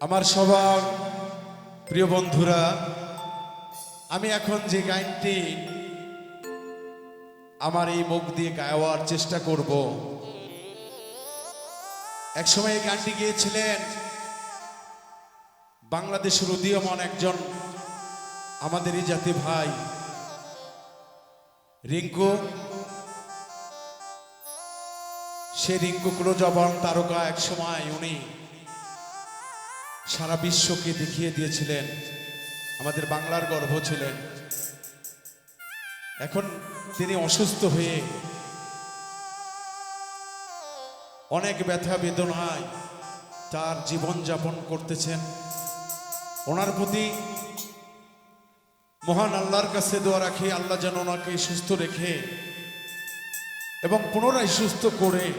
আমার সবার প্রিয় বন্ধুরা, আমি এখন যে গানটি আমার এই মুখ দিয়ে গাওয়ার চেষ্টা করব, একসময় এই গানটি গিয়েছিলেন বাংলাদেশের উদীয়মান একজন আমাদেরই জাতি ভাই, রিঙ্কু। সে রিঙ্কু ক্লোজবন তারকা এক সময় উনি সারা বিশ্বকে দেখিয়ে দিয়েছিলেন। আমাদের বাংলার গর্ভ ছিলেন। এখন তিনি অসুস্থ হয়ে অনেক ব্যথা বেদনায় তার জীবন যাপন করতেছেন। ওনার প্রতি মহান আল্লাহর কাছে দোয়া রাখি, আল্লাহ যেন ওনাকে সুস্থ রেখে এবং পুনরায় সুস্থ করে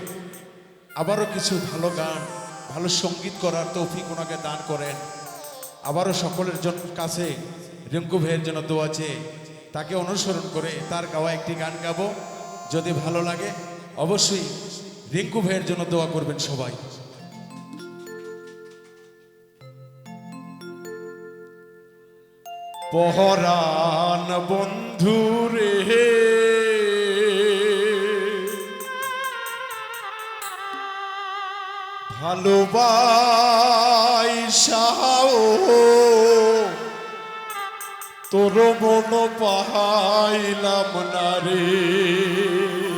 আবারও কিছু ভালো গান ভালো সংগীত করার তৌফিক ওনাকে দান করেন। আবারও সকলের জন্য কাছে রিঙ্কু ভাইয়ের জন্য দোয়া চেয়ে তাকে অনুসরণ করে তার গাওয়া একটি গান গাবো। যদি ভালো লাগে, অবশ্যই রিঙ্কু ভাইয়ের জন্য দোয়া করবেন সবাই। পহরান বন্ধু রে। ভালোবাসাও তোর মন পাহাইলাম না রে।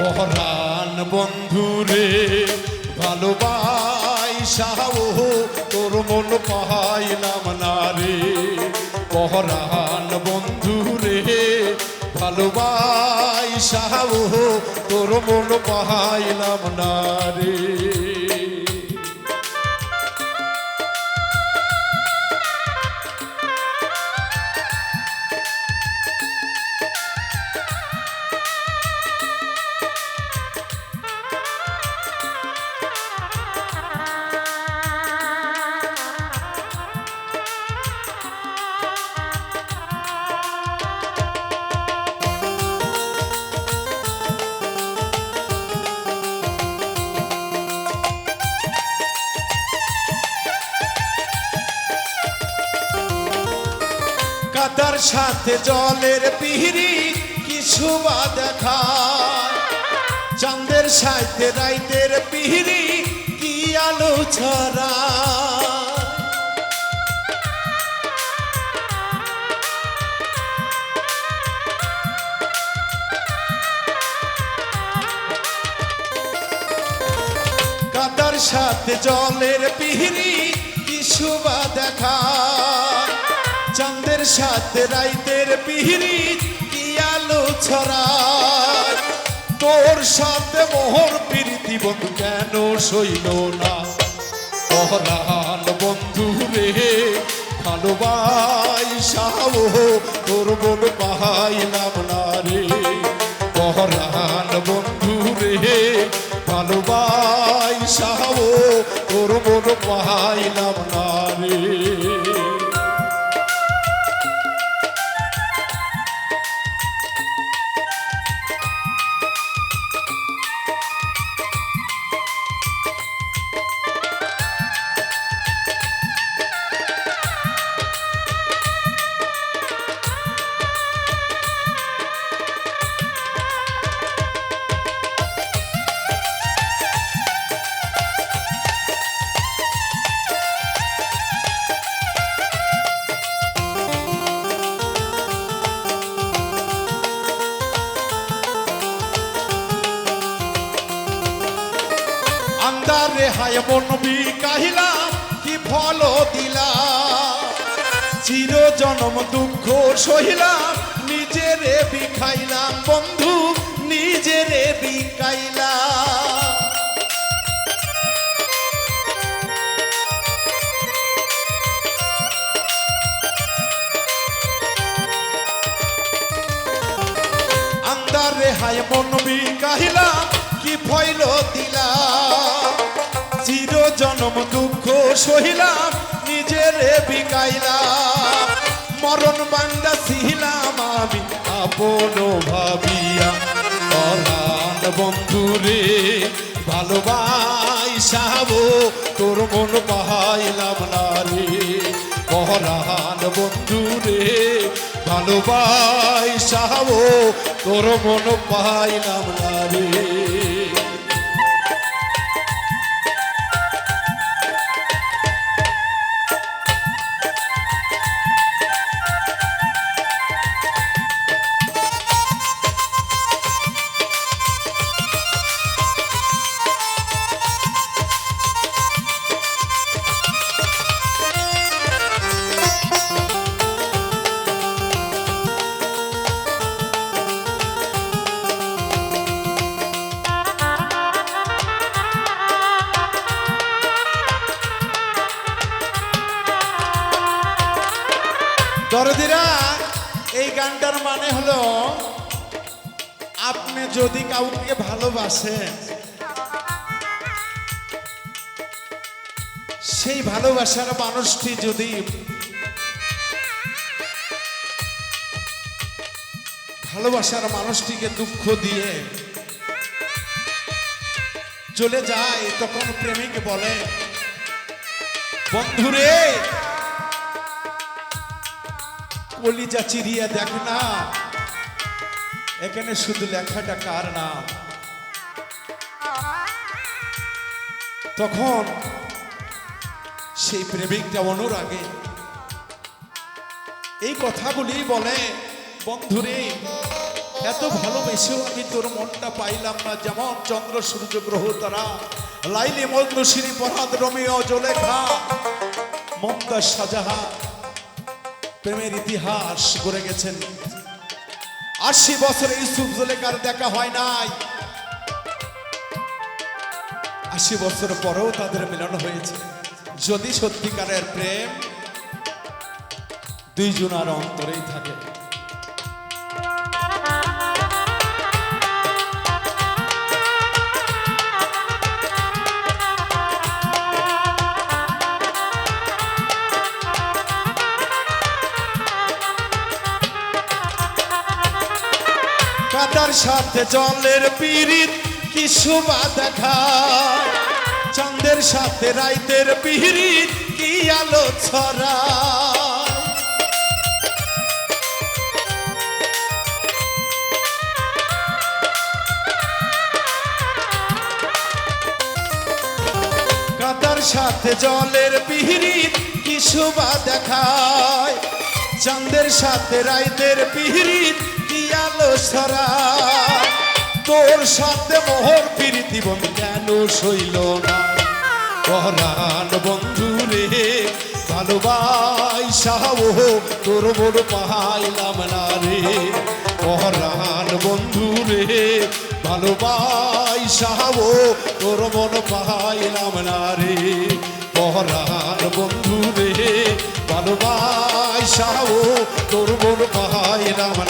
পহরান বন্ধু রে ভালোবাসাও তোর মন পাইলাম না রে। পহরান বন্ধু রে ভালোবাসাও তোর মন পাইলাম না রে। সাথে জলের পিহরি কিছু বা দেখায় চাঁদের সাথে রাইতের পিহরি কি আলো ছড়া। কাদার সাথে জলের পিহরি কিছু বা দেখায় সাথে রাইতের পিহরি কি আলো ছড়ায়? তোর সাথে মোহর প্রীতি বন্ধু কেন সইল না? পহরান বন্ধু রে ভালোবাসাও তোর মন পাহাইলাম না রে। পহরান বন্ধু রে ভালোবাসাও তোর মন পাহাইলাম না রে। আন্দারে হায় বনবি কাহিলাম কি ফল দিলা? চির জনম দুঃখ সহিলাম নিজেরে বিখাইলাম বন্ধু, নিজেরে বিকাইলাম আন্দারে হায় মনবি কাহিলাম কি দিলাম চির জনম দুঃখ সহিলাম, নিজেরে বিকাইলাম মরণ বান্দা ছিলাম আমি আপন ভাবিয়া অলান বন্ধুরে ভালোবাই সাবো তোর মন পাইলাম না রে। পহরান বন্ধুরে ভালোবাই সাবো তোর মন পাইলাম না রে। দরদিরা, এই গানটার মানে হলো, আপনি যদি কাউকে ভালোবাসেন, সেই ভালোবাসার মানুষটি যদি ভালোবাসার মানুষটিকে দুঃখ দিয়ে চলে যায়, তখন প্রেমিক বলে, বন্ধুরে কলিজা চিরিয়া দেখ না। এখানে শুধু লেখাটা কার নাম তখন সেই প্রেমিকটা অনুরাগে, এই কথাগুলি বলে, বন্ধুরে, এত ভালোবেসেও আমি তোর মনটা পাইলাম না। যেমন চন্দ্র, সূর্য, গ্রহ, তারা, লাইলি মন্দশিনী পরাদ রমিও জলেখা মমতাজ শাহজাহান প্রেমের ইতিহাস গড়ে গেছেন। আশি বছরে ইউসুফ জলেকার দেখা হয় নাই। আশি বছর পরেও তাদের মিলন হয়েছে। যদি সত্যিকারের প্রেম দুইজনার অন্তরেই থাকে। কাটার সাথে জলের পিরিত কি শোভা দেখায় চাঁদের সাথে রাইতের পিরিত কি আলো ছড়া? কাদার সাথে জলের পিহিরিত কি শোভা দেখায়? চাঁদের সাথে রাইতের পিহিরিত কি আলো ছড়ায় তোর সাথে মোহর পিরিতি বন্ধু কেন সইল না? পরাণ বন্ধু রে, ভালোবাই সাহো তোর বড় পাইলাম না রে। পরাণ বন্ধু রে, ভালোবাই সাহো তোর মন পাইলাম না রে। পরাণ বন্ধু রে, ভালোবাই সাহো তোর মন পাইলাম না